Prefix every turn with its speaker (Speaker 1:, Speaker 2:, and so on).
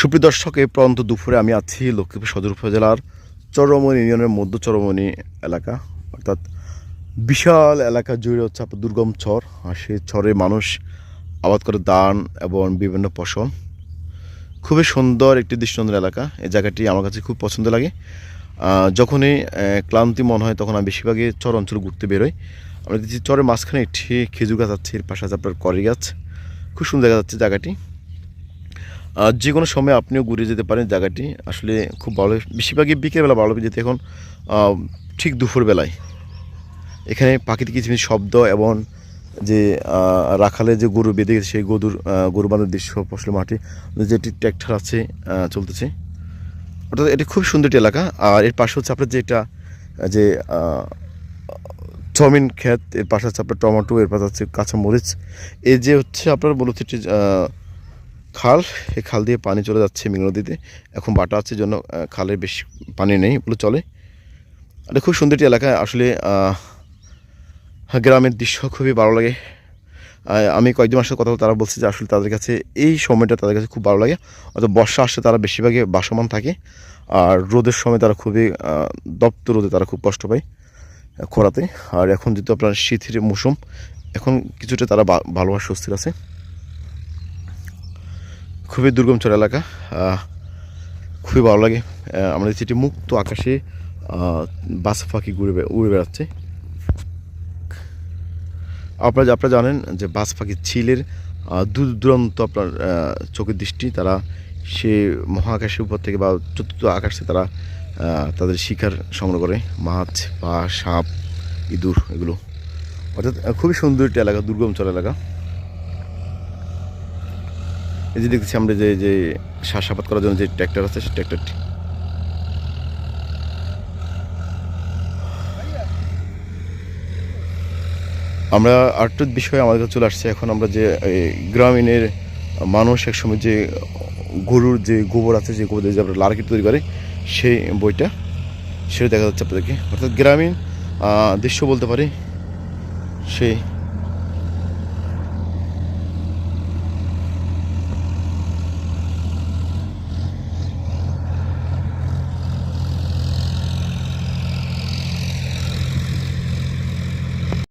Speaker 1: সুপ্রিয় দর্শক, এই প্রান্ত দুপুরে আমি আছি লক্ষ্মীপুর সদর উপজেলার চরমণি ইউনিয়নের মধ্য চরমণি এলাকা। অর্থাৎ বিশাল এলাকা জুড়ে হচ্ছে আপনার দুর্গম চর, আর সেই চরে মানুষ আবাদ করে ধান এবং বিভিন্ন ফসল। খুবই সুন্দর একটি দৃশ্যন্দর এলাকা। এই জায়গাটি আমার কাছে খুব পছন্দ লাগে। যখনই ক্লান্তি মনে হয় তখন আমি বেশিরভাগই চর অঞ্চল ঘুরতে বেরোই। আমরা দেখছি চরের মাঝখানে একটি খেজুর গাছ আছে, এর পাশে আছে আপনার করি গাছ। খুব সুন্দর দেখা যাচ্ছে জায়গাটি। যে কোনো সময় আপনিও ঘুরে যেতে পারেন জায়গাটি। আসলে খুব ভালো। বেশিরভাগই বিকেলবেলা ভালো যেতে এখন ঠিক দুপুরবেলায়। এখানে প্রাকৃতিক কিছু কিছু শব্দ এবং যে রাখালে যে গরু বেঁধে গেছে সেই গরুর গরু বাঁধার দৃশ্য ফসল মাঠে যেটি ট্র্যাক্টর আছে চলতেছে। অর্থাৎ এটি খুব সুন্দর একটি এলাকা। আর এর পাশে হচ্ছে আপনার যেটা যে চাউমিন ক্ষেত এর পাশে হচ্ছে আপনার টমেটো এর পাশে হচ্ছে কাঁচামরিচ। এই যে হচ্ছে আপনার আহ, খাল এই খাল দিয়ে পানি চলে যাচ্ছে মেঘনা নদীতে। এখন বাটা আছে জন্য আহ, খালে বেশি পানি নেই এগুলো চলে। এটা খুব সুন্দর একটি এলাকা আসলে গ্রামের দৃশ্য খুবই ভালো লাগে। আমি কয়েকজন মাসের কথা তারা বলছে যে আসলে তাদের কাছে এই সময়টা তাদের কাছে খুব ভালো লাগে। অর্থাৎ বর্ষা আসলে তারা বেশিরভাগই বাসমান থাকে আর রোদের সময় তারা খুবই দপ্ত রোদে তারা খুব কষ্ট পায় খরাতে। আর এখন যেহেতু আপনার শীতের মৌসুম এখন কিছুটা তারা ভালোভাবে স্বস্তির আছে। খুবই দুর্গম চর এলাকা। খুবই ভালো লাগে। আমাদের এটি মুক্ত আকাশে বাস পাখি ঘুরে উড়ে বেড়াচ্ছে। আপনারা আপনারা জানেন যে বাস পাখি আহ, দূর দূরান্ত আপনার চোখের দৃষ্টি। তারা সে মহাকাশের উপর থেকে বা চতুর্থ আকাশে তারা তাদের শিকার সংগ্রহ করে। মাছ বা সাপ ইঁদুর এগুলো। অর্থাৎ খুবই সুন্দর একটি এলাকা দুর্গম চর এলাকা। এই যে দেখতেছি আমরা যে যে চাষাবাদ করার জন্য যে ট্র্যাক্টর আছে, সেই ট্র্যাক্টরটি আমরা আর্টের বিষয়ে আমাদের কাছে চলে আসছে। এখন আমরা যে গ্রামীণের মানুষ একসময় যে গরুর যে গোবর আছে, যে গোবর যে আমরা লার্কিট তৈরি করে, সেই বইটা, সেটা দেখা যাচ্ছে আপনাদেরকে। অর্থাৎ গ্রামীণ দৃশ্য বলতে পারি, সেই